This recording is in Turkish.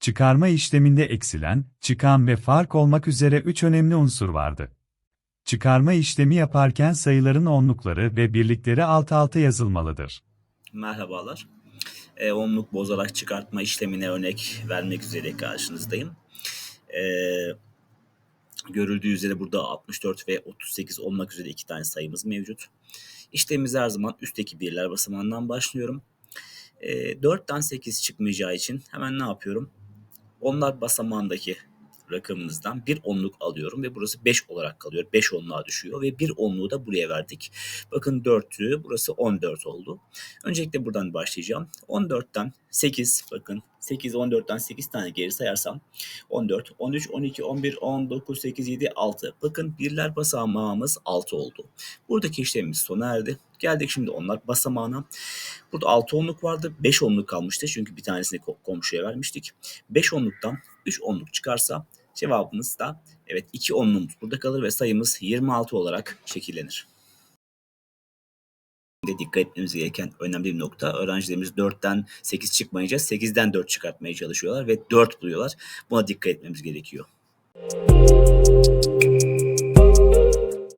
Çıkarma işleminde eksilen, çıkan ve fark olmak üzere üç önemli unsur vardı. Çıkarma işlemi yaparken sayıların onlukları ve birlikleri alt alta yazılmalıdır. Merhabalar. E, onluk bozarak çıkartma işlemine örnek vermek üzere karşınızdayım. E, görüldüğü üzere burada 64 ve 38 olmak üzere iki tane sayımız mevcut. İşlemimiz her zaman üstteki birler basamağından başlıyorum. E, 4'ten 8 çıkmayacağı için hemen ne yapıyorum? Onlar basamağındaki rakamımızdan bir onluk alıyorum ve burası 5 olarak kalıyor. 5 onluğa düşüyor ve bir onluğu da buraya verdik. Bakın 4'tü. Burası 14 oldu. Öncelikle buradan başlayacağım. 14'ten 8 bakın 8 14'ten 8 tane geri sayarsam 14, 13, 12, 11, 19, 8, 7, 6. Bakın birler basamağımız 6 oldu. Buradaki işlemimiz sona erdi. Geldik şimdi onlar basamağına. Burada 6 onluk vardı. 5 onluk kalmıştı. Çünkü bir tanesini ko- komşuya vermiştik. 5 onluktan 3 onluk çıkarsa cevabımız da evet 2 onluğumuz burada kalır ve sayımız 26 olarak şekillenir. de dikkat etmemiz gereken önemli bir nokta. Öğrencilerimiz 4'ten 8 çıkmayınca 8'den 4 çıkartmaya çalışıyorlar ve 4 buluyorlar. Buna dikkat etmemiz gerekiyor.